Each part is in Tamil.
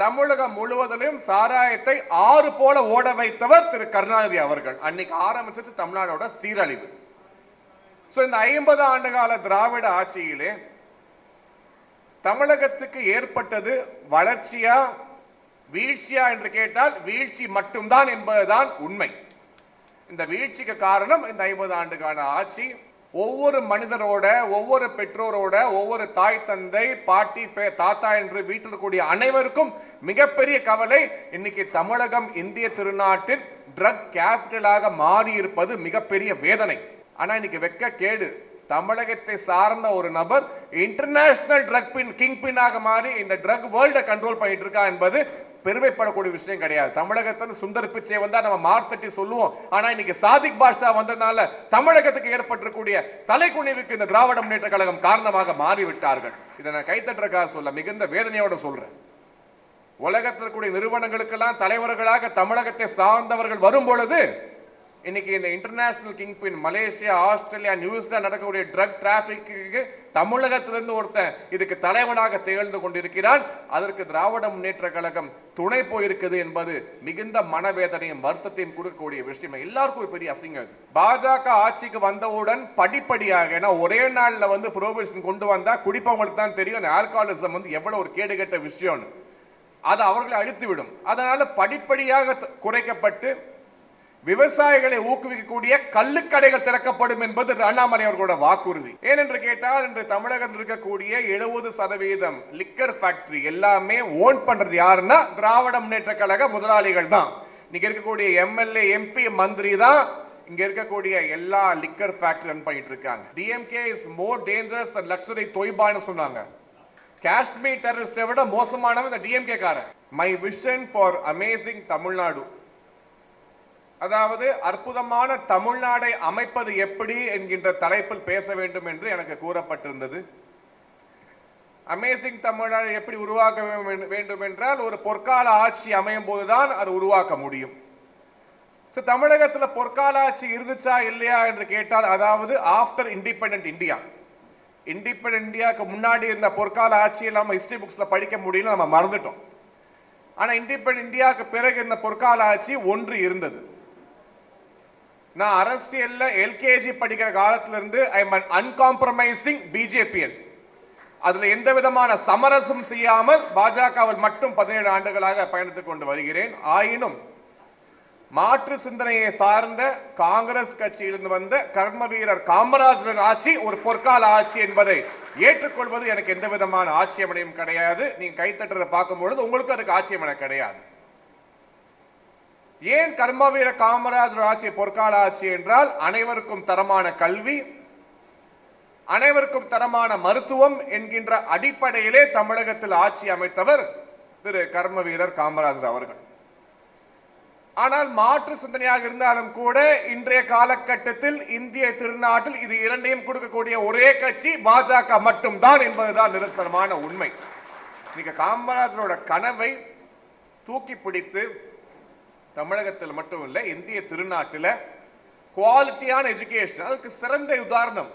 தமிழகம் முழுவதிலும் சாராயத்தை ஆறு போல ஓட வைத்தவர் திரு கருணாநிதி அவர்கள். அன்னைக்கு ஆரம்பிச்சது தமிழ்நாடோட சீரழிவு. சோ இந்த ஐம்பது ஆண்டு கால திராவிட ஆட்சியிலே தமிழகத்துக்கு ஏற்பட்டது வளர்ச்சியா வீழ்ச்சியா என்று கேட்டால் வீழ்ச்சி மட்டும்தான் என்பதுதான் உண்மை. இந்த வீழ்ச்சிக்கு காரணம் இந்த ஐம்பது ஆண்டுக்கான ஆட்சி. ஒவ்வொரு மனிதரோட ஒவ்வொரு பெற்றோரோட ஒவ்வொரு தாய் தந்தை பாட்டி தாத்தா என்று வீட்டில் இருக்கக்கூடிய அனைவருக்கும் மிகப்பெரிய கவலை இன்னைக்கு தமிழகம் இந்திய திருநாட்டின் ட்ரக் கேபிட்டலாக மாறி இருப்பது மிகப்பெரிய வேதனை. ஆனா இன்னைக்கு வெக்க கேடு. தமிழகத்தை சார்ந்த ஒரு நபர் இன்டர்நேஷனல் ட்ரக் பின் கிங் பின்னாக மாறி இந்த ட்ரக் வேர்ல்ட கண்ட்ரோல் பண்ணிட்டு இருக்கா என்பது பெருமைப்படக்கூடிய விஷயம் கிடையாது. தமிழகத்தில் சுந்தர் பிச்சை வந்தா நம்ம மார்த்தட்டி சொல்லுவோம். ஆனா இன்னைக்கு சாதிக் பாஷா வந்ததுனால தமிழகத்துக்கு ஏற்பட்டிருக்கூடிய தலைக்குனிவுக்கு இந்த திராவிட முன்னேற்ற கழகம் காரணமாக மாறிவிட்டார்கள். இதை நான் கைத்தட்டுறக்காக சொல்ல மிகுந்த வேதனையோட சொல்றேன். உலகத்தில் நிறுவனங்களுக்கெல்லாம் தலைவர்களாக தமிழகத்தை சார்ந்தவர்கள் வரும் பொழுது இன்னைக்கு இந்த international kingpin Malaysia Australia New Zealand நடக்கக்கூடிய ட்ரக் டிராபிக்கு தமிழகத்திலிருந்து ஒருத்தன் இதுக்கு தலைவனாக திகழ்ந்து கொண்டிருக்கிறார். அதற்கு திராவிட முன்னேற்ற கழகம் துணை போயிருக்குது என்பது மிகுந்த மனவேதனையும் வருத்தத்தையும் கொடுக்கக்கூடிய விஷயம். எல்லாருக்கும் ஒரு பெரிய அசிங்கம் பாஜக ஆட்சிக்கு வந்தவுடன் படிப்படியாக ஏன்னா ஒரே நாளில் வந்து புரோபிஷன் கொண்டு வந்தா குடிப்பவங்களுக்கு தான் தெரியும் ஆல்கஹாலிசம் வந்து எவ்வளவு ஒரு கேடுகட்ட விஷயம்னு. அது அவர்களை அழித்துவிடும். அதனால படிப்படியாக குறைக்கப்பட்டு விவசாயிகளை ஊக்குவிக்கக்கூடிய கள்ளுக்கடைகள் திறக்கப்படும் என்பது அண்ணாமலை அவர்களோட வாக்குறுதி. ஏனென்று கேட்டால் இன்று தமிழகத்தில் இருக்கக்கூடிய எழுபது சதவீதம் லிக்கர் ஃபேக்டரி எல்லாமே ஓன் பண்றது யாருன்னா திராவிட முன்னேற்ற கழக முதலாளிகள் தான். நீங்க இருக்கக்கூடிய எம்எல்ஏ எம்பி மந்திரி தான் இங்க இருக்கக்கூடிய எல்லா லிக்கர் ஃபேக்டரி ரன் பண்ணிட்டு இருக்காங்க. DMK is more dangerous Lashkar தொய்பான்னு சொன்னாங்க. காஷ்மீர் டெரரிஸ்டை விட மோசமானவன் இந்த டிஎம்கே காரன். My vision for amazing Tamil Nadu அதாவது அற்புதமான தமிழ்நாடை அமைப்பது எப்படி என்கின்ற தலைப்பில் பேச வேண்டும் என்று எனக்கு கூறப்பட்டிருந்தது. அமேசிங் தமிழ்நாடு எப்படி உருவாக்க வேண்டும் என்றால் ஒரு பொற்கால ஆட்சி அமையும் போதுதான் அது உருவாக்க முடியும். ஸோ தமிழகத்தில் பொற்கால ஆட்சி இருந்துச்சா இல்லையா என்று கேட்டால் அதாவது ஆஃப்டர் இண்டிபெண்ட் இந்தியா இண்டிபெண்ட் இந்தியாவுக்கு முன்னாடி இருந்த பொற்கால ஆட்சி நம்ம ஹிஸ்டரி புக்ஸ்ல படிக்க முடியல நம்ம மறந்துட்டோம். ஆனா இண்டிபெண்ட் இந்தியாவுக்கு பிறகு இருந்த பொற்கால ஆட்சி ஒன்று இருந்தது. நான் அரசியல்ல எல்கேஜி படிக்கிற காலத்துல இருந்து ஐ எம் அன்காம்ப்ரமைசிங் பிஜேபிஎல் அதுல எந்த விதமான சமரசம் செய்யாமல் பாஜகவில் மட்டும் பதினேழு ஆண்டுகளாக பயணித்துக் கொண்டு வருகிறேன். ஆயினும் மாற்று சிந்தனையை சார்ந்த காங்கிரஸ் கட்சியிலிருந்து வந்த கர்ம வீரர் காமராஜரின் ஆட்சி ஒரு பொற்கால ஆட்சி என்பதை ஏற்றுக்கொள்வது எனக்கு எந்த விதமான ஆட்சேபனையும் கிடையாது. நீங்க கைத்தட்டுறதை பார்க்கும் பொழுது உங்களுக்கு அதுக்கு ஆட்சேபனை கிடையாது. ஏன் கர்மவீர காமராஜர் ஆட்சி பொற்கால ஆட்சி என்றால் அனைவருக்கும் தரமான கல்வி அனைவருக்கும் தரமான மருத்துவம் என்கின்ற அடிப்படையிலே தமிழகத்தில் ஆட்சி அமைத்தவர் திரு கர்ம வீரர் காமராஜர் அவர்கள். ஆனால் மாற்று சிந்தனையாக இருந்தாலும் கூட இன்றைய காலகட்டத்தில் இந்திய திருநாட்டில் இது இரண்டையும் கொடுக்கக்கூடிய ஒரே கட்சி பாஜக மட்டும்தான் என்பதுதான் நிரந்தரமான உண்மை. இன்னைக்கு காமராஜரோட கனவை தூக்கி பிடித்து தமிழகத்தில் மட்டும் இல்ல இந்திய திருநாட்டில் குவாலிட்டியான எஜுகேஷன் அதுக்கு சிறந்த உதாரணம்.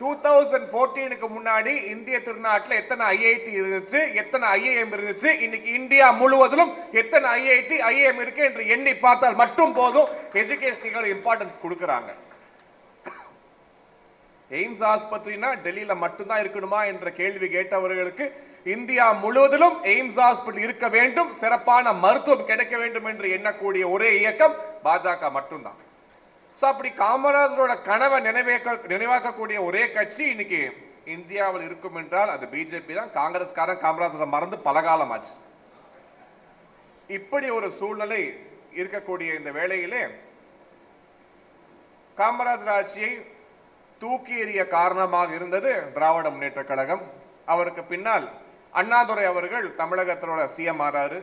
டூ தௌசண்ட் போர்டீனுக்கு முன்னாடி இந்திய திருநாட்டில் எத்தனை ஐஐடி இருந்துச்சு எத்தனை ஐஏஎம் இருந்துச்சு இன்னைக்கு இந்தியா முழுவதிலும் எத்தனை ஐஐடி ஐஏஎம் இருக்கு என்று எண்ணி பார்த்தால் மட்டும் போதும் எஜுகேஷனுக்கு இம்பார்ட்டன்ஸ் கொடுக்குறாங்க. எய்ம்ஸ் ஆஸ்பத்திரினா டெல்லியில மட்டும்தான் இருக்கணுமா என்ற கேள்வி கேட்டவர்களுக்கு இந்தியா முழுவதிலும் எய்ம்ஸ் ஹாஸ்பிட்டல் இருக்க வேண்டும். சிறப்பான மருத்துவம் கிடைக்க வேண்டும் என்று எண்ணக்கூடிய ஒரே இயக்கம் பாஜக மட்டும்தான். சோ அப்படி காமராஜரோட கனவை நினைவேக்க நினைவாக்கக்கூடிய ஒரே கட்சி இன்னைக்கு இந்தியாவில் இருக்கும் என்றால் அது பிஜேபி தான். காங்கிரஸ்காரன் காமராஜரை மறந்து பலகாலம் ஆச்சு இப்படி ஒரு சூழ்நிலை இருக்கக்கூடிய இந்த வேளையிலே காமராஜர் ஆட்சியை தூக்கி எறிய காரணமாக இருந்தது திராவிட முன்னேற்ற கழகம். அவருக்கு பின்னால் அண்ணாதுரை அவர்கள் தமிழகத்தோட சிஎம் ஆறாரு.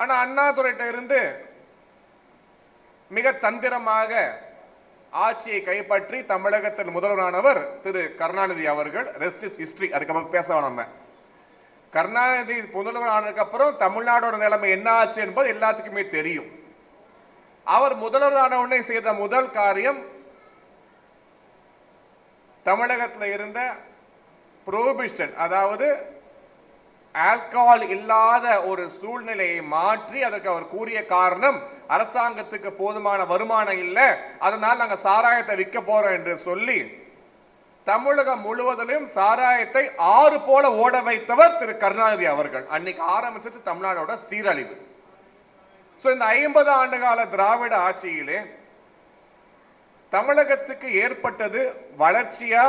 ஆனா அண்ணாதுரைகிட்ட இருந்து மிக தந்திரமாக ஆட்சியை கைப்பற்றி தமிழகத்தின் முதல்வரானவர் திரு கருணாநிதி அவர்கள். ரெஸ்ட் இஸ் ஹிஸ்டரி அதுக்கப்புறம் பேச நம்ம. கருணாநிதி முதல்வர் ஆனதுக்கு அப்புறம் தமிழ்நாடோட நிலைமை என்ன ஆச்சு என்பது எல்லாத்துக்குமே தெரியும். அவர் முதல்வர் உடனே செய்த முதல் காரியம் தமிழகத்தில் இருந்த புரோபிஷன் அதாவது ஆல்கஹால் இல்லாத ஒரு சூழ்நிலையை மாற்றி அதற்கு அவர் கூறிய காரணம் அரசாங்கத்துக்கு போதுமான வருமானம் இல்லை அதனால் நாங்க சாராயத்தை விற்க போறோம் என்று சொல்லி தமிழகம் முழுவதிலும் சாராயத்தை ஆறு போல ஓட வைத்தவர் திரு. கருணாநிதி அவர்கள். அன்னைக்கு ஆரம்பிச்சது தமிழ்நாடோட சீரழிவு. சோ இந்த ஐம்பது ஆண்டு கால திராவிட ஆட்சியிலே தமிழகத்துக்கு ஏற்பட்டது வளர்ச்சியா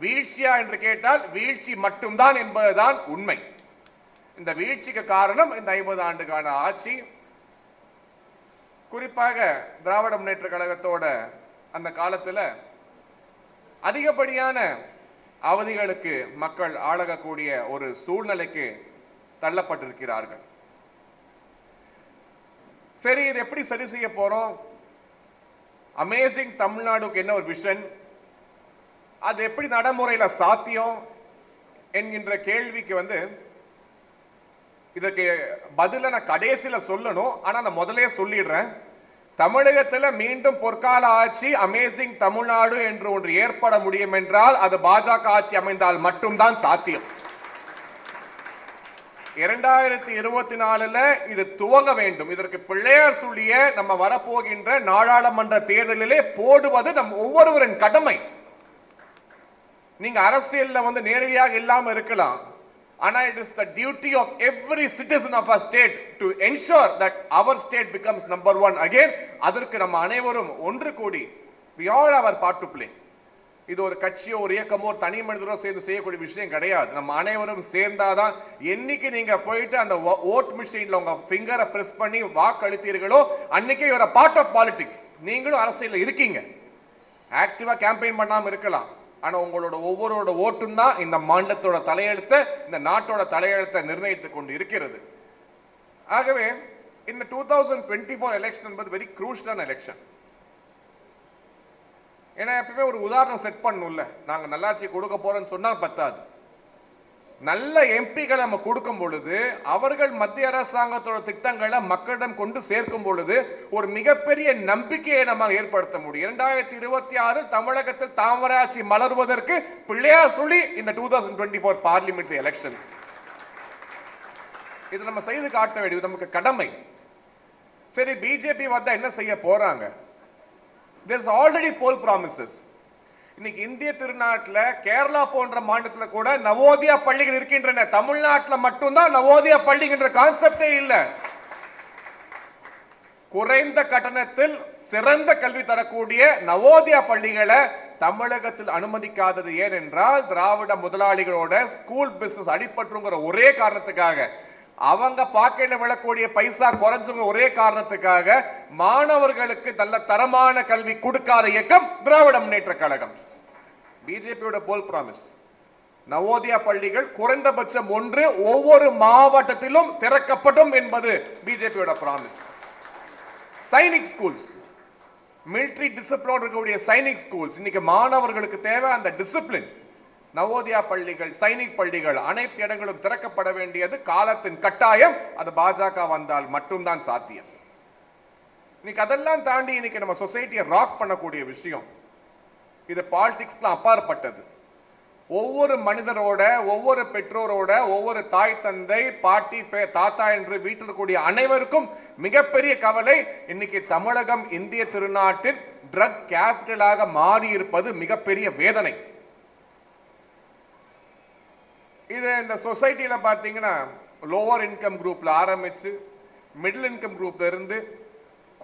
வீழ்ச்சியா என்று கேட்டால் வீழ்ச்சி மட்டும்தான் என்பதுதான் உண்மை. இந்த வீழ்ச்சிக்கு காரணம் இந்த ஐம்பது ஆண்டுக்கான ஆட்சி. குறிப்பாக திராவிட முன்னேற்ற கழகத்தோட அந்த காலத்துல அதிகப்படியான அவதிகளுக்கு மக்கள் ஆளகக்கூடிய ஒரு சூழ்நிலைக்கு தள்ளப்பட்டிருக்கிறார்கள். சரி இது எப்படி சரி செய்ய போறோம்? அமேசிங் தமிழ்நாடுக்கு என்ன ஒரு விஷன் அது எப்படி நடைமுறையில் சாத்தியம் என்கின்ற கேள்விக்கு வந்து இதற்கு பதில நான் கடைசியில் சொல்லணும். ஆனால் நான் முதலே சொல்லிடுறேன். தமிழகத்தில் மீண்டும் பொற்கால ஆட்சி அமேசிங் தமிழ்நாடு என்று ஒன்று ஏற்பட முடியும் என்றால் அது பாஜக ஆட்சி அமைந்தால் மட்டும்தான் சாத்தியம். இரண்டாயிரத்தி இருபத்தி நாலுல இது துவங்க வேண்டும். இதற்கு பிள்ளையார் சொல்லிய நம்ம வரப்போகின்ற நாடாளுமன்ற தேர்தலிலே போடுவது நம் ஒவ்வொருவரின் கடமை. நீங்க அரசியல்ல வந்து நேரடியாக இல்லாம இருக்கலாம். ஆனா it is the duty of every citizen of a state to ensure that our state becomes number one again அதற்கு நம்ம அனைவரும் ஒன்று கூடி we all our part to play இது ஒரு கட்சியோ ஒரு இயக்கமோ ஒரு தனி மனிதரோ சேர்ந்து செய்யக்கூடிய விஷயம் கிடையாது. நம்ம அனைவரும் சேர்ந்தாதான் என்னைக்கு நீங்க போயிட்டு அந்த ஓட் மிஷின்ல உங்க ஃபிங்கரை பிரஸ் பண்ணி வாக்களித்தீர்களோ அன்னைக்கு ஒரு பார்ட் ஆஃப் பாலிடிக்ஸ் நீங்களும் அரசியல் இருக்கீங்க. ஆக்டிவா கேம்பெயின் பண்ணாம இருக்கலாம். ஆனா உங்களோட ஒவ்வொருவரோட ஓட்டும் தான் இந்த மாநிலத்தோட தலையெழுத்தை இந்த நாட்டோட தலையெழுத்தை நிர்ணயித்துக் கொண்டு இருக்கிறது. ஆகவே இந்த two thousand twenty four election என்பது வெரி க்ரூஷியலான எலெக்ஷன் ஏன்னா எப்பவுமே ஒரு உதாரணம் செட் பண்ணணும்ல. நாங்க நல்லாட்சி கொடுக்க போறோம்னு சொன்னா பத்தாது. நல்ல எம்பிகளை நம்ம கொடுக்கும் பொழுது அவர்கள் மத்திய அரசாங்கத்தோட திட்டங்களை மக்களிடம் கொண்டு சேர்க்கும் பொழுது ஒரு மிகப்பெரிய நம்பிக்கையை நம்ம ஏற்படுத்த முடியும். இரண்டாயிரத்தி இருபத்தி ஆறு தமிழகத்தில் தாமராட்சி மலர்வதற்கு பிள்ளையார் சொல்லி இந்த two thousand twenty four parliament election இது நம்ம செய்து காட்ட வேண்டியது நமக்கு கடமை. சரி பிஜேபி வந்தா என்ன செய்ய போறாங்க? There's ஆல்ரெடி போல் ப்ராமிசஸ் இன்னைக்கு இந்திய திருநாட்டுல கேரளா போன்ற மாநிலத்தில் கூட நவோதயா பள்ளிகள் இருக்கின்றன. தமிழ்நாட்டில் மட்டும்தான் நவோதயா பள்ளிகின்ற கான்செப்டே இல்லை. குறைந்த கட்டணத்தில் சிறந்த கல்வி தரக்கூடிய நவோதயா பள்ளிகளை தமிழகத்தில் அனுமதிக்காதது ஏனென்றால் திராவிட முதலாளிகளோட ஸ்கூல் பிசினஸ் அடிபட்டுங்கிற ஒரே காரணத்துக்காக. அவங்க பாக்கெட்ல விழக்கூடிய பைசா குறைஞ்சுங்க ஒரே காரணத்துக்காக மாணவர்களுக்கு நல்ல தரமான கல்வி கொடுக்காத இயக்கம் திராவிட முன்னேற்ற கழகம். பிஜேபியோட போல் பிராமிஸ் நவோதயா பள்ளிகள் குறைந்தபட்சம் ஒன்று ஒவ்வொரு மாவட்டத்திலும் திறக்கப்படும் என்பது பிஜேபியோட promise Sainik schools military discipline இருக்கக்கூடிய சைனிக் ஸ்கூல்ஸ் இன்னைக்கு மாணவர்களுக்கு தேவை அந்த டிசிப்ளின் நவோதயா பள்ளிகள் சைனிக் பள்ளிகள் அனைத்து இடங்களும் திறக்கப்பட வேண்டியது காலத்தின் கட்டாயம். அது பாஜக வந்தால் மட்டும்தான் சாத்தியம். இன்னைக்கு அதெல்லாம் தாண்டி இன்னைக்கு நம்ம சொசைட்டியை ராக் பண்ணக்கூடிய விஷயம். இது பாலிடிக்ஸ்லாம் அப்பாற்பட்டது. ஒவ்வொரு மனிதரோட ஒவ்வொரு பெற்றோரோட ஒவ்வொரு தாய் தந்தை பாட்டி பே- தாத்தா என்று வீட்டில் இருக்கக்கூடிய அனைவருக்கும் மிகப்பெரிய கவலை இன்னைக்கு தமிழகம் இந்திய திருநாட்டில் ட்ரக் கேபிட்டலாக மாறி இருப்பது மிகப்பெரிய வேதனை. இது இந்த சொசைட்டியில் பார்த்தீங்கன்னா லோவர் இன்கம் குரூப்பில் ஆரம்பித்து மிடில் இன்கம் குரூப்ல இருந்து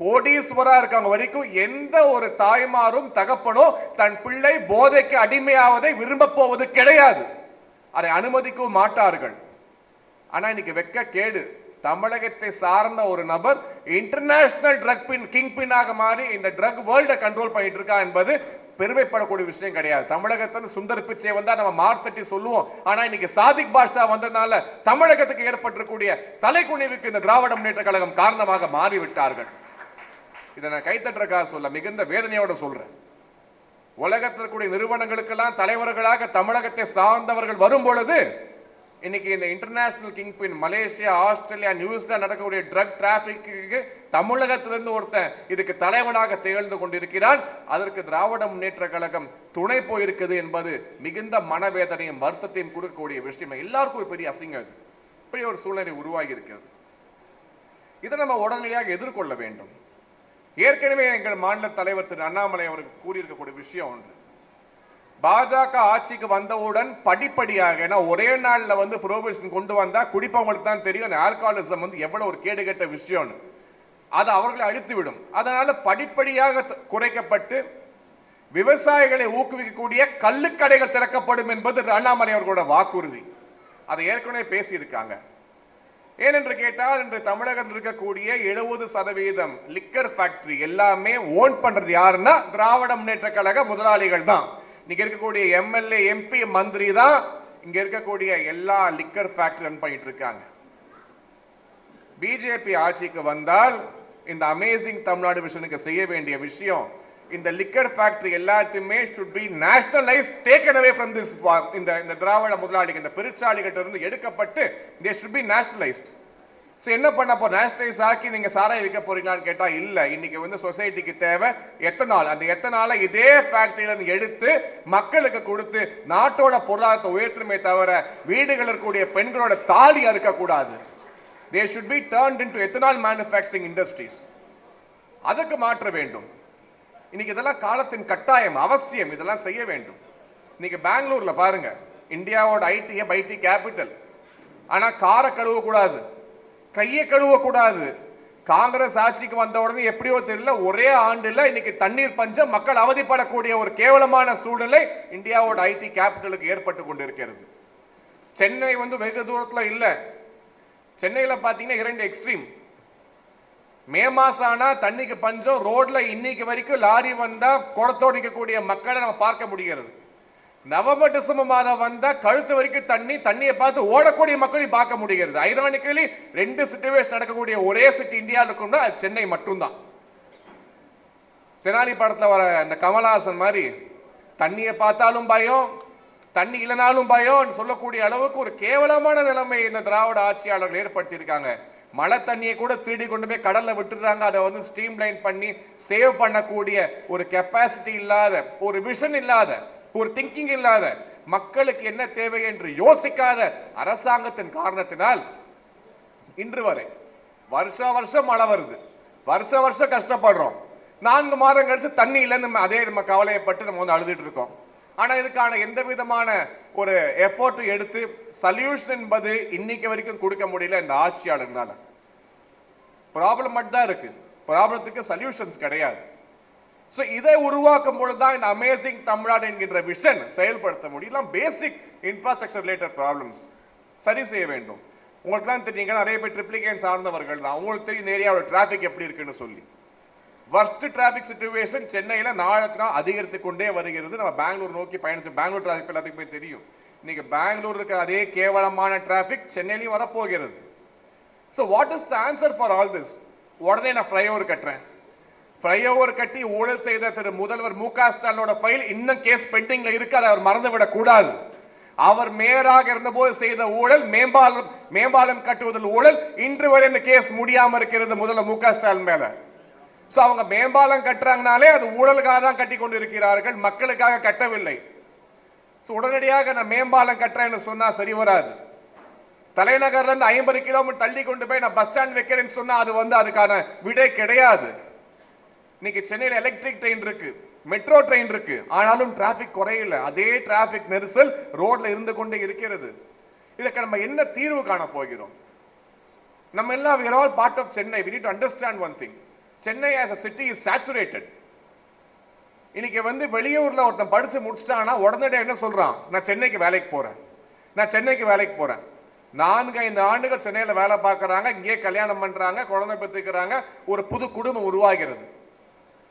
கோடீஸ்வரா இருக்காங்க வரைக்கும் எந்த ஒரு தாய்மாரும் தகப்பனோ தன் பிள்ளை போதைக்கு அடிமையாவதை விரும்ப போவது கிடையாது. அதை அனுமதிக்கவும் மாட்டார்கள். ஆனா இன்னைக்கு வெக்க கேடு. தமிழகத்தை சார்ந்த ஒரு நபர் இன்டர்நேஷனல் ட்ரக் பின் கிங் பின்னாக மாறி இந்த ட்ரக் வேர்ல்ட கண்ட்ரோல் பண்ணிட்டு இருக்கா என்பது பெருமைப்படக்கூடிய விஷயம் கிடையாது. தமிழகத்தில் சுந்தர் பிச்சை வந்தா நம்ம மார்த்தட்டி சொல்லுவோம். ஆனா இன்னைக்கு சாதிக் பாஷா வந்ததுனால தமிழகத்துக்கு ஏற்பட்டிருக்கூடிய தலைக்குனிவுக்கு இந்த திராவிட முன்னேற்ற கழகம் காரணமாக மாறிவிட்டார்கள். இதை நான் கைத்தட்டுறக்காக சொல்ல மிகுந்த வேதனையோட சொல்றேன். உலகத்தில் நிறுவனங்களுக்கெல்லாம் தலைவர்களாக தமிழகத்தை சார்ந்தவர்கள் வரும் பொழுது இன்னைக்கு இந்த international kingpin Malaysia Australia New Zealand நடக்கக்கூடிய ட்ரக் டிராபிக்கு தமிழகத்திலிருந்து ஒருத்தன் இதுக்கு தலைவனாக திகழ்ந்து கொண்டிருக்கிறான் அதற்கு திராவிட முன்னேற்ற கழகம் துணை போயிருக்குது என்பது மிகுந்த மனவேதனையும் வருத்தத்தையும் கொடுக்கக்கூடிய விஷயம். எல்லாருக்கும் ஒரு பெரிய அசிங்கம் இது. இப்படி ஒரு சூழ்நிலை உருவாகி இருக்கிறது. இதை நம்ம உடனடியாக எதிர்கொள்ள வேண்டும். ஏற்கனவே எங்கள் மாநில தலைவர் திரு அண்ணாமலை அவருக்கு கூறியிருக்கக்கூடிய விஷயம் ஒன்று. பாஜக ஆட்சிக்கு வந்தவுடன் படிப்படியாக ஏன்னா ஒரே நாளில் வந்து ப்ரோபிஷன் கொண்டு வந்தா குடிப்பவங்களுக்கு தான் தெரியும் அந்த ஆல்கஹாலிசம் வந்து எவ்வளவு ஒரு கேடுகெட்ட விஷயம்னு. அது அவர்களை அழித்து விடும் அதனால படிப்படியாக குறைக்கப்பட்டு விவசாயிகளை ஊக்குவிக்கக்கூடிய கள்ளுக்கடைகள் திறக்கப்படும் என்பது அண்ணாமலை அவர்களோட வாக்குறுதி. அதை ஏற்கனவே பேசியிருக்காங்க. ஏனென்று கேட்டால் இன்று தமிழகத்தில் இருக்கக்கூடிய எழுபது சதவீதம் லிக்கர் ஃபேக்டரி எல்லாமே ஓன் பண்றது யாருன்னா திராவிட முன்னேற்ற கழக முதலாளிகள் தான். இங்க இருக்கக்கூடிய எம்எல்ஏ எம்பி மந்திரி தான் இங்க இருக்கக்கூடிய எல்லா லிக்கர் ஃபேக்டரி ரன் பண்ணிட்டு இருக்காங்க. பிஜேபி ஆட்சிக்கு வந்தால் இந்த அமேசிங் தமிழ்நாடு மிஷனுக்கு செய்ய வேண்டிய விஷயம் இந்த லிக்கர் ஃபேக்டரி எல்லாத்தையுமே should be nationalise taken away from this இந்த இந்த திராவிட முதலாளிகள் இந்த பெருச்சாளிகிட்ட இருந்து எடுக்கப்பட்டு they should be nationalised so என்ன பண்ண போ நேஷனலைஸ் ஆக்கி நீங்க சாராயம் விற்க போறீங்களான்னு கேட்டா இல்ல. இன்னைக்கு வந்து சொசைட்டிக்கு தேவை எத்தனால்? அந்த எத்தனால இதே ஃபேக்டரியில எடுத்து மக்களுக்கு கொடுத்து நாட்டோட பொருளாதாரத்தை உயர்த்துமே தவிர வீடுகள் இருக்கக்கூடிய பெண்களோட தாலி அறுக்கக்கூடாது. They should be turned into ethanol manufacturing industries அதுக்கு மாற்ற வேண்டும். இன்னைக்கு இதெல்லாம் காலத்தின் கட்டாயம் அவசியம். இதெல்லாம் செய்ய வேண்டும். இன்னைக்கு பெங்களூர்ல பாருங்க இந்தியாவோட ஐடி ஐடி கேபிட்டல் ஆனா காரை கழுவ கூடாது கையை கழுவ கூடாது. காங்கிரஸ் ஆட்சிக்கு வந்த உடனே எப்படியோ தெரியல ஒரே ஆண்டுல இன்னைக்கு தண்ணீர் பஞ்சம் மக்கள் அவதிப்படக்கூடிய ஒரு கேவலமான சூழ்நிலை இந்தியாவோட ஐடி கேபிட்டலுக்கு ஏற்பட்டு கொண்டிருக்கிறது. சென்னை வந்து வெகு தூரத்தில் இல்ல. சென்னையில பாத்தீங்கன்னா இரண்டு எக்ஸ்ட்ரீம் மே மாசம் ஆனா தண்ணிக்கு பஞ்சம் ரோட்ல இன்னைக்கு வரைக்கும் லாரி வந்தா குடத்தோடு நிற்கக்கூடிய மக்களை நம்ம பார்க்க முடிகிறது. நவம்பர் டிசம்பர் மாதம் வந்தா கழுத்து வரைக்கும் தண்ணி தண்ணியை பார்த்து ஓடக்கூடிய மக்களையும் பார்க்க முடிகிறது. ஐரானிக்கலி ரெண்டு சிச்சுவேஷன் நடக்கக்கூடிய ஒரே சிட்டி இந்தியா இருக்கும்னா அது சென்னை மட்டும்தான். தெனாலி படத்துல வர அந்த கமலஹாசன் மாதிரி தண்ணியை பார்த்தாலும் பயம் தண்ணி இல்லைனாலும் பயம்னு சொல்லக்கூடிய அளவுக்கு ஒரு கேவலமான நிலைமை இந்த திராவிட ஆட்சியாளர்கள் ஏற்படுத்தி இருக்காங்க மழை தண்ணியை கூட திருடி கொண்டு போய் கடல்ல விட்டுறாங்க அதை வந்து ஸ்ட்ரீம் லைன் பண்ணி சேவ் பண்ணக்கூடிய ஒரு கெப்பாசிட்டி இல்லாத ஒரு விஷன் இல்லாத ஒரு திங்கிங் இல்லாத மக்களுக்கு என்ன தேவை என்று யோசிக்காத அரசாங்கத்தின் காரணத்தினால் இன்று வரை வருஷ வருஷம் மழை வருது. வருஷ வருஷம் கஷ்டப்படுறோம். நான்கு மாதம் கழிச்சு தண்ணி இல்லைன்னு நம்ம அதே நம்ம கவலையப்பட்டு நம்ம வந்து அழுதுட்டு இருக்கோம். ஆனா இதுக்கான எந்த விதமான ஒரு எஃபோர்ட் எடுத்து சல்யூஷன் என்பது இன்னைக்கு வரைக்கும் கொடுக்க முடியல இந்த ஆட்சியாளர்னால ப்ராப்ளம் மட்டும் தான் இருக்கு ப்ராப்ளத்துக்கு சொல்யூஷன்ஸ் கிடையாது. ஸோ இதை உருவாக்கும் பொழுதுதான் இந்த அமேசிங் தமிழ்நாடு என்கின்ற விஷன் செயல்படுத்த முடியலாம் பேசிக் இன்ஃப்ராஸ்ட்ரக்சர் ரிலேட்டட் ப்ராப்ளம்ஸ் சரி செய்ய வேண்டும். உங்களுக்குலாம் தெரியுங்க நிறைய பேர் ட்ரிப்ளிகேன் சார்ந்தவர்கள் தான். அவங்களுக்கு தெரியும் ஏரியாவோட டிராஃபிக் எப்படி இருக்குன்னு சொல்லி. வர்ஸ்ட் டிராஃபிக் சுச்சுவேஷன் சென்னையில் நாளுக்கு நாள் அதிகரித்து கொண்டே வருகிறது. நம்ம பெங்களூர் நோக்கி பயணிச்சு பெங்களூர் டிராஃபிக் எல்லாத்துக்குமே தெரியும். இன்னைக்கு பெங்களூர் இருக்க அதே கேவலமான டிராஃபிக் சென்னையிலையும் வரப்போகிறது. So what is the answer for all this உடனே நான் ஃப்ளைஓவர் கட்டுறேன். ஃப்ளைஓவர் கட்டி ஊழல் செய்த திரு முதல்வர் மு க ஸ்டாலினோட ஃபைல் இன்னும் கேஸ் பெண்டிங்ல இருக்கு. அதை அவர் மறந்துவிடக் கூடாது. அவர் மேயராக இருந்தபோது செய்த ஊழல் மேம்பாலம் மேம்பாலம் கட்டுவதில் ஊழல் இன்று வரை இந்த கேஸ் முடியாம இருக்கிறது முதல்வர் மு க ஸ்டாலின் மேல. சோ அவங்க மேம்பாலம் கட்டுறாங்கனாலே அது ஊழலுக்காக தான் கட்டி கொண்டு இருக்கிறார்கள் மக்களுக்காக கட்டவில்லை. ஸோ உடனடியாக நான் மேம்பாலம் கட்டுறேன்னு சொன்னா சரி வராது. தலைநகர்ல இருந்து ஐம்பது கிலோமீட்டர் தள்ளி கொண்டு போய் நான் பஸ் ஸ்டாண்ட் வைக்கிறேன்னு சொன்னா அது வந்து அதுக்கான விடை கிடையாது. இன்னைக்கு சென்னையில எலக்ட்ரிக் ட்ரெயின் இருக்கு மெட்ரோ ட்ரெயின் இருக்கு. ஆனாலும் டிராபிக் குறையல. அதே டிராபிக் நெரிசல் ரோட்ல இருந்து கொண்டே இருக்கிறது. இதுக்கு நம்ம என்ன தீர்வு காண போகிறோம்? நம்ம எல்லாம் we are all part of Chennai we need to understand one thing. Chennai as a city is saturated. இன்னைக்கு வந்து வெளியூர்ல ஒருத்தன் படிச்சு முடிச்சிட்டானா உடனடியாக என்ன சொல்றான்? நான் சென்னைக்கு வேலைக்கு போறேன். நான் சென்னைக்கு வேலைக்கு போறேன். நான்கு ஐந்து ஆண்டுகள் சென்னையில வேலை பார்க்கறாங்க இங்கேயே கல்யாணம் பண்றாங்க குழந்தை பெற்றுக்கிறாங்க ஒரு புது குடும்பம் உருவாகிறது.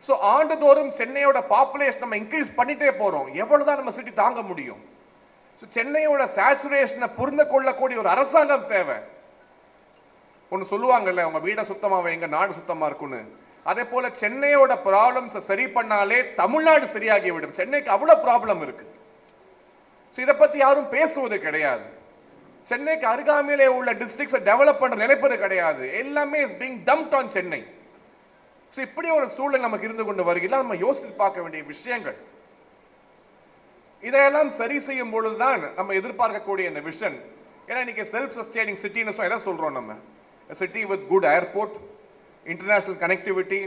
ஸோ ஆண்டுதோறும் சென்னையோட பாப்புலேஷன் நம்ம இன்க்ரீஸ் பண்ணிட்டே போறோம். எவ்வளவுதான் நம்ம சிட்டி தாங்க முடியும். ஸோ சென்னையோட சேச்சுரேஷனை புரிந்து கொள்ளக்கூடிய ஒரு அரசாங்கம் தேவை. ஒன்று சொல்லுவாங்கல்ல உங்க வீடை சுத்தமாக வைங்க நாடு சுத்தமா இருக்குன்னு அதே போல சென்னையோட ப்ராப்ளம்ஸை சரி பண்ணாலே தமிழ்நாடு சரியாகி விடும் சென்னைக்கு அவ்வளோ ப்ராப்ளம் இருக்கு. ஸோ இதை பத்தி யாரும் பேசுவது கிடையாது. சென்னைக்கு அருகாமையிலே உள்ள டிஸ்ட்ரிக்ட்ஸை டெவலப் பண்ணுற நினைப்பது கிடையாது. எல்லாமே is being dumped on Chennai. So இப்படி ஒரு சூழல் நமக்கு இருந்து கொண்டு வருகிறது நம்ம யோசித்து பார்க்க வேண்டிய விஷயங்கள். இதையெல்லாம் சரி செய்யும் பொழுதுதான் நம்ம எதிர்பார்க்கக்கூடிய இந்த விஷன் ஏன்னா இன்னைக்கு செல்ஃப் சஸ்டைனிங் சிட்டின்னு என்ன சொல்றோம் நம்ம? City with good airport international connectivity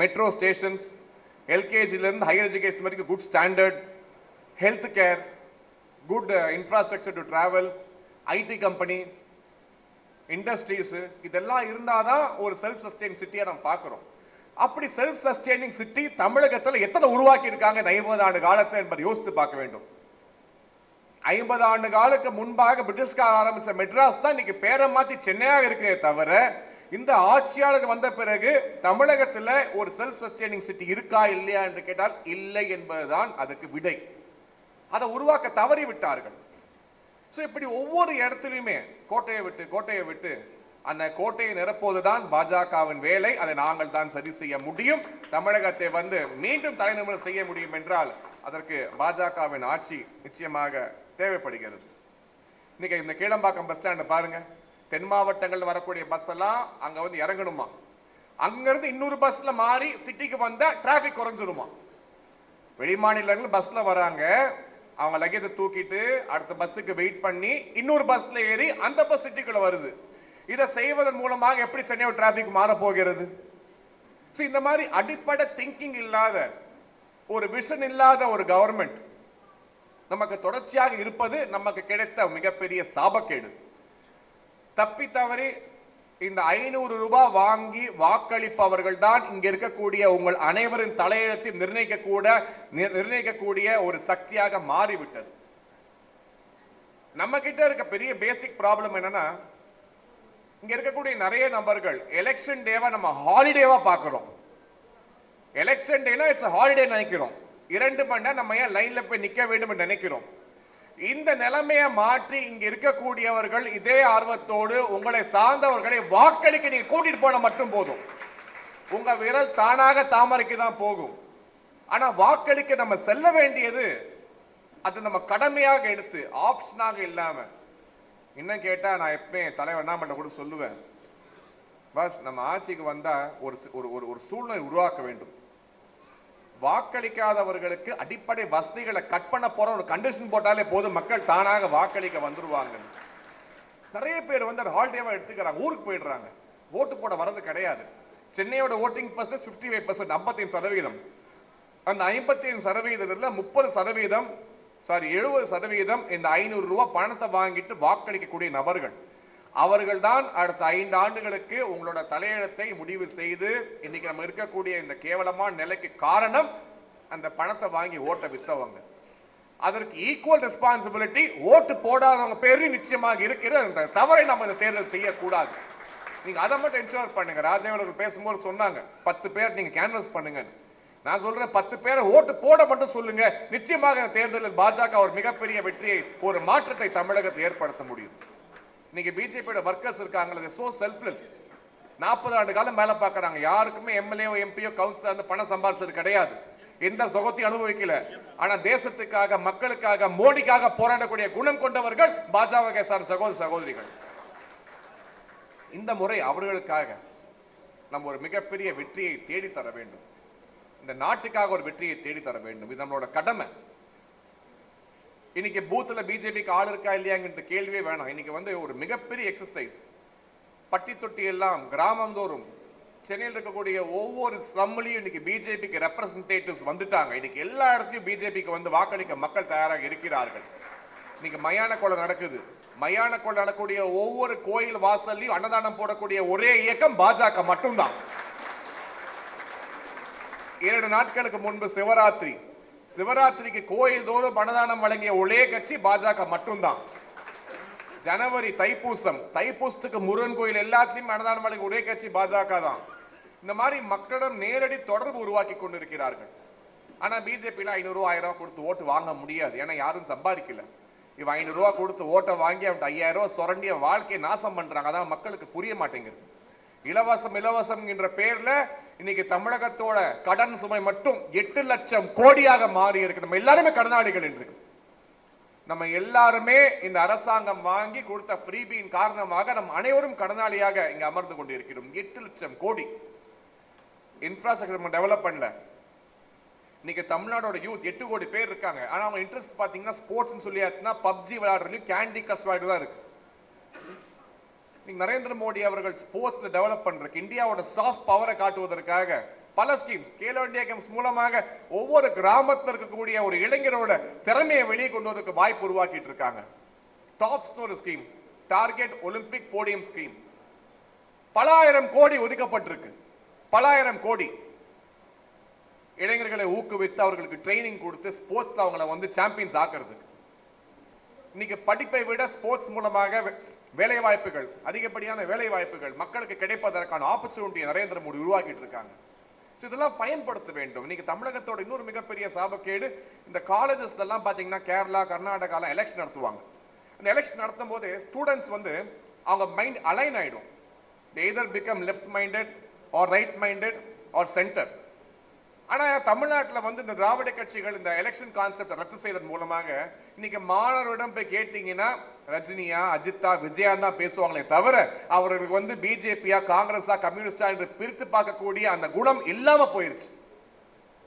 metro stations எல்கேஜிலேருந்து higher education வரைக்கும் good standard health care good infrastructure to travel IT company industries இதெல்லாம் இருந்தாதான் ஒரு செல்ஃப் சஸ்டைன் சிட்டியை நம்ம பார்க்குறோம். அப்படி செல்ஃப் சஸ்டெய்னிங் சிட்டி தமிழகத்துல எத்தனை உருவாக்கி இருக்காங்க இந்த ஐம்பது ஆண்டு காலத்தை என்பதை யோசித்து பார்க்க வேண்டும். ஐம்பது ஆண்டு காலுக்கு முன்பாக பிரிட்டிஷ்கார ஆரம்பிச்ச மெட்ராஸ் தான் இன்னைக்கு பேரை மாத்தி சென்னையாக இருக்கிறே தவிர இந்த ஆட்சியாளர் வந்த பிறகு தமிழகத்துல ஒரு செல்ஃப் சஸ்டெய்னிங் சிட்டி இருக்கா இல்லையா என்று கேட்டால் இல்லை என்பதுதான் அதுக்கு விடை. அதை உருவாக்க தவறி விட்டார்கள் ஸோ இப்படி ஒவ்வொரு இடத்துலையுமே கோட்டையை விட்டு கோட்டையை விட்டு அந்த கோட்டையை நிரப்புவதுதான் பாஜகவின் வேலை. அதை நாங்கள் தான் சரி செய்ய முடியும். தமிழகத்தை வந்து மீண்டும் தலைநிமிடம் செய்ய முடியும் என்றால் அதற்கு பாஜகவின் ஆட்சி நிச்சயமாக தேவைப்படுகிறது. இன்னைக்கு இந்த கீழம்பாக்கம் பஸ் ஸ்டாண்டை பாருங்க. தென் மாவட்டங்கள்ல வரக்கூடிய பஸ் எல்லாம் அங்க வந்து இறங்கணுமா? அங்கிருந்து இன்னொரு பஸ்ல மாறி சிட்டிக்கு வந்தா டிராபிக் குறைஞ்சிருமா? வெளிமாநிலங்கள் பஸ்ல வராங்க. அவங்க லக்கேஜை தூக்கிட்டு அடுத்த பஸ்ஸுக்கு வெயிட் பண்ணி இன்னொரு பஸ்ல ஏறி அந்த பஸ் சிட்டிக்குள்ள வருது. இதை செய்வதன் மூலமாக எப்படி சென்னையோட டிராபிக் மாற போகிறது இந்த மாதிரி அடிப்படை திங்கிங் இல்லாத ஒரு விஷன் இல்லாத ஒரு கவர்மெண்ட் நமக்கு தொடர்ச்சியாக இருப்பது நமக்கு கிடைத்த மிகப்பெரிய சாபக்கேடு. தப்பி தவறி இந்த ஐநூறு ரூபாய் வாங்கி வாக்களிப்பவர்கள் தான் இங்க இருக்கக்கூடிய உங்கள் அனைவரின் தலையெழுத்தை நிர்ணயிக்கக்கூட நிர்- நிர்ணயிக்கக்கூடிய ஒரு சக்தியாக மாறிவிட்டது. நம்ம கிட்ட இருக்க பெரிய பேசிக் ப்ராப்ளம் என்னன்னா இங்க இருக்கக்கூடிய நிறைய நபர்கள் எலெக்ஷன் டேவை நம்ம ஹாலிடேவா பாக்குறோம் எலெக்ஷன் டேனா இட்ஸ் ஹாலிடே நினைக்கிறோம். இரண்டு மணி நேரம் நம்ம ஏன் லைன்ல போய் நிக்க வேண்டும் என்று நினைக்கிறோம். இந்த நிலைமையை மாற்றி இங்க இருக்கக்கூடியவர்கள் இதே ஆர்வத்தோடு உங்களை சார்ந்தவர்களை வாக்களிக்க நீங்க கூட்டிட்டு போன மட்டும் போதும். உங்க விரல் தானாக தாமரைக்கு தான் போகும். ஆனா வாக்களிக்க நம்ம செல்ல வேண்டியது அது நம்ம கடமையாக எடுத்து ஆப்ஷனாக இல்லாமல் இன்னும் கேட்டால் நான் எப்பவுமே தலைவர் என்ன கூட சொல்லுவேன். பஸ் நம்ம ஆட்சிக்கு வந்தால் ஒரு ஒரு ஒரு- சூழ்நிலை உருவாக்க வேண்டும். வாக்களிக்காதவர்களுக்கு அடிப்படை வசதிகளை கட் பண்ண போற ஒரு கண்டிஷன் போட்டாலே போதும். மக்கள் தானாக வாக்களிக்க வந்துருவாங்க. நிறைய பேர் வந்து அதை ஹாலிடேவா எடுத்துக்கிறாங்க. ஊருக்கு போயிடுறாங்க. ஓட்டு போட வர்றது கிடையாது. சென்னையோட voting percent fifty five percent ஐம்பத்தி சதவீதம். அந்த ஐம்பத்தி ஐந்து சதவீதத்தில் முப்பது சதவீதம் சாரி எழுபது சதவீதம் இந்த ஐநூறு ரூபாய் பணத்தை வாங்கிட்டு வாக்களிக்கக்கூடிய நபர்கள். அவர்கள் தான் அடுத்த ஐந்து ஆண்டுகளுக்கு உங்களோட தலையெழுத்தை முடிவு செய்து இன்னைக்கு நம்ம இருக்கக்கூடிய இந்த கேவலமான நிலைக்கு காரணம் அந்த பணத்தை வாங்கி ஓட்டை வித்தவங்க. அதற்கு ஈக்குவல் ரெஸ்பான்சிபிலிட்டி ஓட்டு போடாதவங்க பேரு நிச்சயமாக இருக்கிற அந்த தவறை நம்ம இந்த தேர்தல் செய்யக்கூடாது. நீங்க அதை மட்டும் என்ஷூர் பண்ணுங்க. ராஜேவன் பேசும்போது சொன்னாங்க பத்து பேர் நீங்க கேன்வஸ் பண்ணுங்க நான் சொல்றேன் பத்து பேரை ஓட்டு போட மட்டும் சொல்லுங்க. நிச்சயமாக தேர்தலில் பாஜக ஒரு மிகப்பெரிய வெற்றியை ஒரு மாற்றத்தை தமிழகத்தில் ஏற்படுத்த முடியும். இன்னைக்கு பிஜேபியோட ஒர்க்கர்ஸ் இருக்காங்களே சோ செல்ஃப்லெஸ் நாற்பது ஆண்டு காலம் மேல பாக்குறாங்க யாருக்குமே எம்எல்ஏ எம்பியோ கவுன்சிலர் அந்த பணம் சம்பாதிச்சது கிடையாது. எந்த சுகத்தையும் அனுபவிக்கல. ஆனா தேசத்துக்காக மக்களுக்காக மோடிக்காக போராடக்கூடிய குணம் கொண்டவர்கள் பாஜக சார் சகோதர சகோதரிகள். இந்த முறை அவர்களுக்காக நம்ம ஒரு மிகப்பெரிய வெற்றியை தேடித்தர வேண்டும். இந்த நாட்டுக்காக ஒரு வெற்றியை தேடி தர வேண்டும். இது நம்மளோட கடமை. இன்னைக்கு பூத்துல பிஜேபிக்கு ஆள் இருக்கா இல்லையாங்கிற கேள்வியே வேணாம். இன்னைக்கு வந்து ஒரு மிகப்பெரிய எக்ஸசைஸ் பட்டி தொட்டி எல்லாம் கிராமந்தோறும் சென்னையில் இருக்கக்கூடிய ஒவ்வொரு ஸ்லம்லையும் இன்னைக்கு பிஜேபிக்கு ரெப்ரசன்டேட்டிவ்ஸ் வந்துட்டாங்க. இன்னைக்கு எல்லா இடத்துலையும் பிஜேபிக்கு வந்து வாக்களிக்க மக்கள் தயாராக இருக்கிறார்கள். இன்னைக்கு மயான கொலை நடக்குது. மயான கொலை நடக்கக்கூடிய ஒவ்வொரு கோயில் வாசல்லையும் அன்னதானம் போடக்கூடிய ஒரே இயக்கம் பாஜக மட்டும்தான். ஏழு நாட்களுக்கு முன்பு சிவராத்திரி. சிவராத்திரிக்கு கோயில் தோறும் அன்னதானம் வழங்கிய ஒரே கட்சி பாஜக மட்டும்தான். ஜனவரி தைப்பூசம். தைப்பூசத்துக்கு முருகன் கோயில் எல்லாத்துலயும் அன்னதானம் வழங்கிய ஒரே கட்சி பாஜக தான். இந்த மாதிரி மக்களிடம் நேரடி தொடர்பு உருவாக்கி கொண்டிருக்கிறார்கள். ஆனா பிஜேபியில ஐநூறு ரூபா ஆயிரம் ரூபாய் கொடுத்து ஓட்டு வாங்க முடியாது. ஏன்னா யாரும் சம்பாதிக்கல. இவன் ஐநூறு ரூபாய் கொடுத்து ஓட்டை வாங்கி அவன் ஐயாயிரம் ரூபாய் சுரண்டிய வாழ்க்கையை நாசம் பண்றாங்க. அதான் மக்களுக்கு புரிய மாட்டேங்குது. இலவசம் இலவசம் என்ற பேர்ல இன்னைக்கு தமிழகத்தோட கடன் சுமை மட்டும் எட்டு லட்சம் கோடியாக மாறி இருக்கு. நம்ம எல்லாருமே கடனாளிகள் என்று. நம்ம எல்லாருமே இந்த அரசாங்கம் வாங்கி கொடுத்த ஃப்ரீபியின் காரணமாக நம் அனைவரும் கடனாளியாக இங்க அமர்ந்து கொண்டிருக்கிறோம். எட்டு லட்சம் கோடி. இன்ஃப்ராஸ்ட்ரக்சர் நம்ம டெவலப் பண்ணல. இன்னைக்கு தமிழ்நாடோட யூத் எட்டு கோடி பேர் இருக்காங்க. ஆனா அவங்க இன்ட்ரெஸ்ட் பாத்தீங்கன்னா ஸ்போர்ட்ஸ் சொல்லியாச்சுன்னா பப்ஜி விளையாடுறதுலயும் கேண்டி கஸ் விளையாடு தான் இருக்கு. இன்னைக்கு நரேந்திர மோடி அவர்கள் ஸ்போர்ட்ஸ்ல டெவலப் பண்றதுக்கு இந்தியாவோட சாஃப்ட் பவரை காட்டுவதற்காக பல ஸ்கீம்ஸ் கேலோ இந்தியா கேம்ஸ் மூலமாக ஒவ்வொரு கிராமத்தில் இருக்கக்கூடிய ஒரு இளைஞரோட திறமையை வெளியே கொண்டு வரதுக்கு வாய்ப்பு உருவாக்கிட்டு இருக்காங்க. டாப்ஸ் ஒரு scheme target Olympic podium scheme பலாயிரம் கோடி ஒதுக்கப்பட்டிருக்கு. பலாயிரம் கோடி. இளைஞர்களை ஊக்குவித்து அவர்களுக்கு ட்ரைனிங் கொடுத்து ஸ்போர்ட்ஸ்ல அவங்கள வந்து சாம்பியன்ஸ் ஆக்குறதுக்கு. இன்னைக்கு படிப்பை விட ஸ்போர்ட்ஸ் மூலமாக வேலை வாய்ப்புகள் அதிகப்படியான வேலை வாய்ப்புகள் மக்களுக்கு கிடைப்பதற்கான ஆப்பர்ச்சுனிட்டியை நரேந்திர மோடி உருவாக்கிட்டு இருக்காங்க. ஸோ இதெல்லாம் பயன்படுத்த வேண்டும். இன்னைக்கு தமிழகத்தோட இன்னொரு மிகப்பெரிய சாபக்கேடு இந்த காலேஜஸ் எல்லாம் பாத்தீங்கன்னா கேரளா கர்நாடகால எலெக்ஷன் நடத்துவாங்க. அந்த எலெக்ஷன் நடத்தும் போது ஸ்டூடெண்ட்ஸ் வந்து அவங்க மைண்ட் அலைன் ஆயிடும். Either become left minded or right minded or centre ஆனா தமிழ்நாட்டில் வந்து இந்த திராவிட கட்சிகள் இந்த எலெக்ஷன் கான்செப்ட் ரத்து செய்ததன் மூலமாக இன்னைக்கு மாணவரிடம் போய் கேட்டீங்கன்னா ரஜினியா அஜித்தா விஜயா தான் பேசுவாங்களே தவிர அவர்களுக்கு வந்து பிஜேபியா காங்கிரஸா கம்யூனிஸ்டா என்று பிரித்து பார்க்கக்கூடிய அந்த குணம் இல்லாம போயிருச்சு.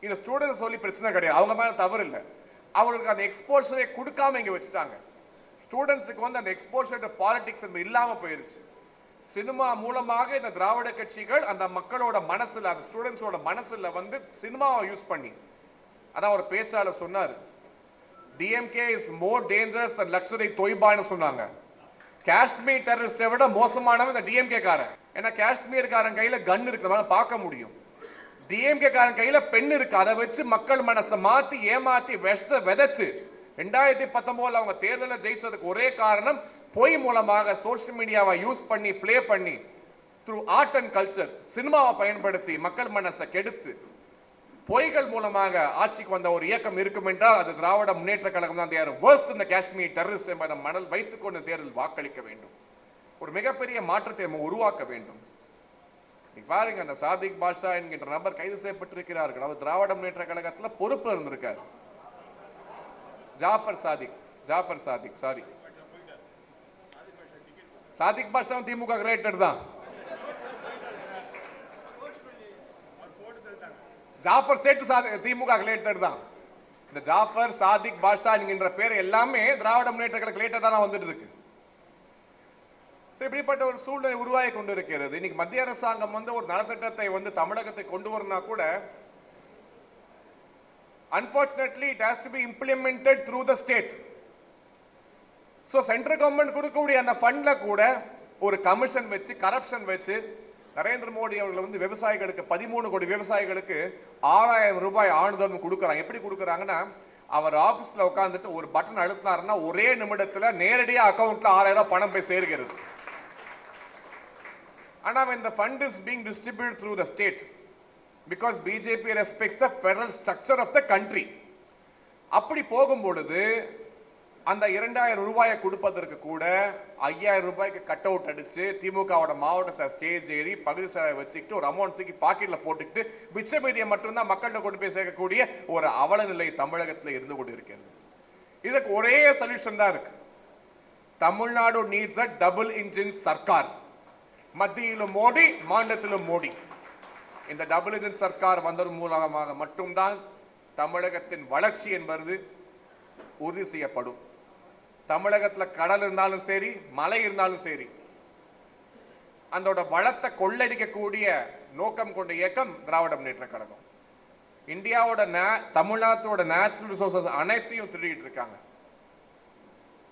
இந்த ஸ்டூடெண்ட் சொல்லி பிரச்சனை கிடையாது. அவங்க மேல தவறு இல்லை. அவங்களுக்கு அந்த எக்ஸ்போஷரை கொடுக்காம இங்க வச்சுட்டாங்க. ஸ்டூடெண்ட்ஸுக்கு வந்து அந்த எக்ஸ்போஷர் பாலிடிக்ஸ் இல்லாம போயிருச்சு. சினிமா மூலமாக இந்த திராவிட கட்சிகள் அந்த மக்களோட மனசுல அந்த ஸ்டூடெண்ட்ஸோட மனசுல வந்து சினிமாவை யூஸ் பண்ணி. அதான் ஒரு பேச்சாளர் சொன்னார். DMK is more dangerous Lashkar தொய்பான்னு சொன்னாங்க. காஷ்மீர் டெரரிஸ்டை விட மோசமானவன் இந்த டிஎம்கே காரன் ஏன்னா காஷ்மீர்காரன் கையில கன் இருக்கிறதால பார்க்க முடியும். டிஎம்கே காரன் கையில பெண் இருக்கு அதை வச்சு மக்கள் மனசை மாத்தி ஏமாத்தி விஷத்தை விதைச்சு ரெண்டாயிரத்தி பத்தொன்பதுல அவங்க தேர்தலில் ஜெயிச்சதுக்கு ஒரே காரணம் பொய் மூலமாக சோஷியல் மீடியாவை யூஸ் பண்ணி ப்ளே பண்ணி த்ரூ ஆர்ட் அண்ட் கல்ச்சர் சினிமாவை பயன்படுத்தி மக்கள் மனசை கெடுத்து பொய்கள் மூலமாக ஆட்சிக்கு வந்த ஒரு இயக்கம் இருக்கும் என்றால் அது திராவிட முன்னேற்ற கழகம் தான் தேர் வேர்ஸ்ட் இந்த காஷ்மீர் டெரரிஸ்ட் என்பதை மணல் வைத்துக்கொண்டு தேர்தல் வாக்களிக்க வேண்டும். ஒரு மிகப்பெரிய மாற்றத்தை நம்ம உருவாக்க வேண்டும். நீ பாருங்க அந்த சாதிக் பாஷா என்கின்ற நபர் கைது செய்யப்பட்டிருக்கிறார்கள். அவர் திராவிட முன்னேற்ற கழகத்துல பொறுப்பு இருந்திருக்கார். ஜாஃபர் சாதிக் ஜாஃபர் சாதிக் சாரி சாதிக் பாஷா திமுக கிரேட்டர் தான். ஜாஃபர் சேட்டு சாதி திமுக ரிலேட்டட் தான். இந்த ஜாஃபர் சாதிக் பாஷா என்கின்ற பேர் எல்லாமே திராவிட முன்னேற்ற கழக தான் வந்துட்டு இருக்கு. இப்படிப்பட்ட ஒரு சூழ்நிலை உருவாகி கொண்டு இருக்கிறது. இன்னைக்கு மத்திய அரசாங்கம் வந்து ஒரு நலத்திட்டத்தை வந்து தமிழகத்தை கொண்டு வரனா கூட unfortunately it has to be implemented through the state so central government கொடுக்கக்கூடிய அந்த ஃபண்ட்ல கூட ஒரு கமிஷன் வச்சு கரப்ஷன் வச்சு நரேந்திர மோடி அவர்கள் வந்து விவசாயிகளுக்கு பதிமூணு கோடி விவசாயிகளுக்கு ஆறாயிரம் ரூபாய் ஆணுதல் கொடுக்குறாங்க. எப்படி கொடுக்குறாங்கன்னா அவர் ஆபீஸ்ல உட்காந்துட்டு ஒரு பட்டன் அழுத்தினாருன்னா ஒரே நிமிடத்துல நேரடியாக அக்கவுண்ட்ல ஆறாயிரம் ரூபாய் பணம் போய் சேர்கிறது. ஆனா இந்த fund is being distribute through the state because BJP respects the federal structure of the country அப்படி போகும் பொழுது அந்த இரண்டாயிரம் ரூபாயை கொடுப்பதற்கு கூட ஐயாயிரம் ரூபாய்க்கு கட் அவுட் அடிச்சு திமுகவோட மாவட்ட ஸ்டேஜ் ஏறி பகுதி சேவை வச்சுக்கிட்டு ஒரு அமௌண்ட் தூக்கி பாக்கெட்ல போட்டுக்கிட்டு மிச்சபீதியை மட்டும்தான் மக்கள்கிட்ட கொண்டு போய் சேர்க்கக்கூடிய ஒரு அவல நிலை தமிழகத்துல இருந்து கொண்டு இருக்கிறது இதுக்கு ஒரே சொல்யூஷன் தான் இருக்கு. Tamil Nadu needs a double engine Sarkar. மத்தியிலும் மோடி மாநிலத்திலும் மோடி. இந்த டபுள் இன்ஜின் சர்க்கார் வந்ததன் மூலமாக மட்டும்தான் தமிழகத்தின் வளர்ச்சி என்பது உறுதி செய்யப்படும். தமிழகத்துல கடல் இருந்தாலும் சரி மலை இருந்தாலும் சரி அதோட வளத்தை கொள்ளடிக்கக்கூடிய நோக்கம் கொண்ட இயக்கம் திராவிட முன்னேற்ற கழகம். இந்தியாவோட நே- தமிழ்நாட்டோட நேச்சுரல் ரிசோர்சஸ் அனைத்தையும் திருடிட்டு இருக்காங்க.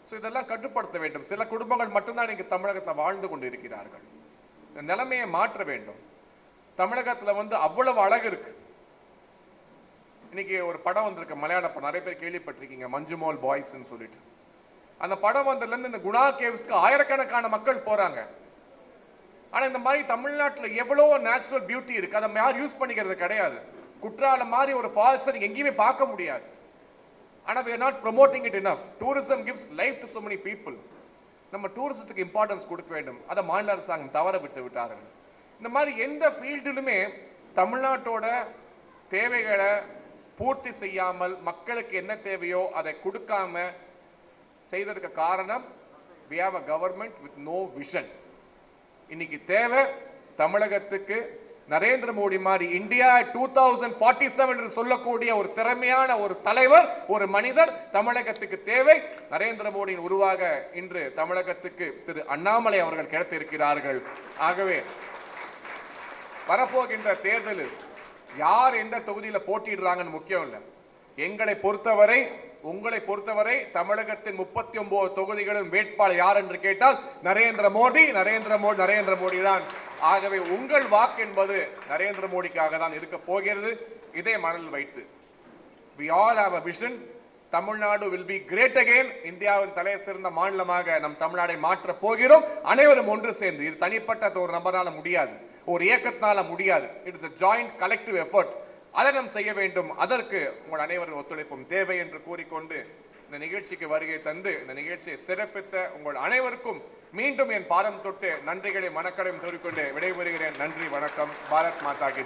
So இதெல்லாம் கட்டுப்படுத்த வேண்டும். சில குடும்பங்கள் மட்டும்தான் இன்னைக்கு தமிழகத்தில் வாழ்ந்து கொண்டு இருக்கிறார்கள் இந்த நிலைமையை மாற்ற வேண்டும். தமிழகத்துல வந்து அவ்வளவு அழகு இருக்கு. இன்னைக்கு ஒரு படம் வந்திருக்கு மலையாள படம் நிறைய பேர் கேள்விப்பட்டிருக்கீங்க மஞ்சுமோல் பாய்ஸ்ன்னு சொல்லிட்டு. அந்த படம் வந்ததுல இருந்து இந்த குணா கேவ்ஸ்க்கு ஆயிரக்கணக்கான மக்கள் போறாங்க. ஆனா இந்த மாதிரி தமிழ்நாட்டுல எவ்வளோ நேச்சுரல் பியூட்டி இருக்கு. அதை யாரும் யூஸ் பண்ணிக்கிறது கிடையாது. குற்றாலம் மாதிரி ஒரு ஃபால்ஸை நீங்கள் எங்கேயுமே பார்க்க முடியாது. ஆனா we are not promoting it enough tourism gives life to so many people நம்ம டூரிசத்துக்கு இம்பார்ட்டன்ஸ் கொடுக்க வேண்டும். அதை மாநில அரசாங்கம் தவற விட்டு விட்டார்கள். இந்த மாதிரி எந்த ஃபீல்டிலுமே தமிழ்நாட்டோட தேவைகளை பூர்த்தி செய்யாமல் மக்களுக்கு என்ன தேவையோ அதை கொடுக்காம செய்ததுக்கு காரணம் we have a government with no vision இன்னைக்கு தேவை தமிழகத்துக்கு நரேந்திர மோடி மாதிரி India two thousand forty seven என்று சொல்லக்கூடிய ஒரு திறமையான ஒரு தலைவர் ஒரு மனிதர் தமிழகத்துக்கு தேவை. நரேந்திர மோடியின் உருவாக இன்று தமிழகத்துக்கு திரு அண்ணாமலை அவர்கள் கிடைத்திருக்கிறார்கள். ஆகவே வரப்போகின்ற தேர்தலில் யார் எந்த தொகுதியில போட்டிடுறாங்கன்னு முக்கியம் இல்லை. எங்களை பொறுத்தவரை உங்களை பொறுத்தவரை தமிழகத்தின் முப்பத்தி ஒன்பது தொகுதிகளின் வேட்பாளர் யார் என்று கேட்டால் நரேந்திர மோடி நரேந்திர மோடி நரேந்திர மோடி தான். ஆகவே உங்கள் வாக்கு என்பது நரேந்திர மோடிக்காக தான் இருக்க போகிறது. இதே மனதில் வைத்து we all have a vision Tamil Nadu will be great again இந்தியாவின் தலை சிறந்த மாநிலமாக நம் தமிழ்நாடை மாற்ற போகிறோம். அனைவரும் ஒன்று சேர்ந்து இது தனிப்பட்ட ஒரு நபரால முடியாது. ஒரு இயக்கத்தினால முடியாது. It is joint collective effort அதை செய்ய வேண்டும். அதற்கு உங்கள் அனைவரும் ஒத்துழைப்பும் தேவை என்று கூறிக்கொண்டு இந்த நிகழ்ச்சிக்கு வருகை தந்து இந்த நிகழ்ச்சியை சிறப்பித்த உங்கள் அனைவருக்கும் மீண்டும் என் பாதம் தொட்டு நன்றிகளை மனக்கடையும் கூறிக்கொண்டு விடைபெறுகிறேன். நன்றி வணக்கம். பாரத் மாதா கி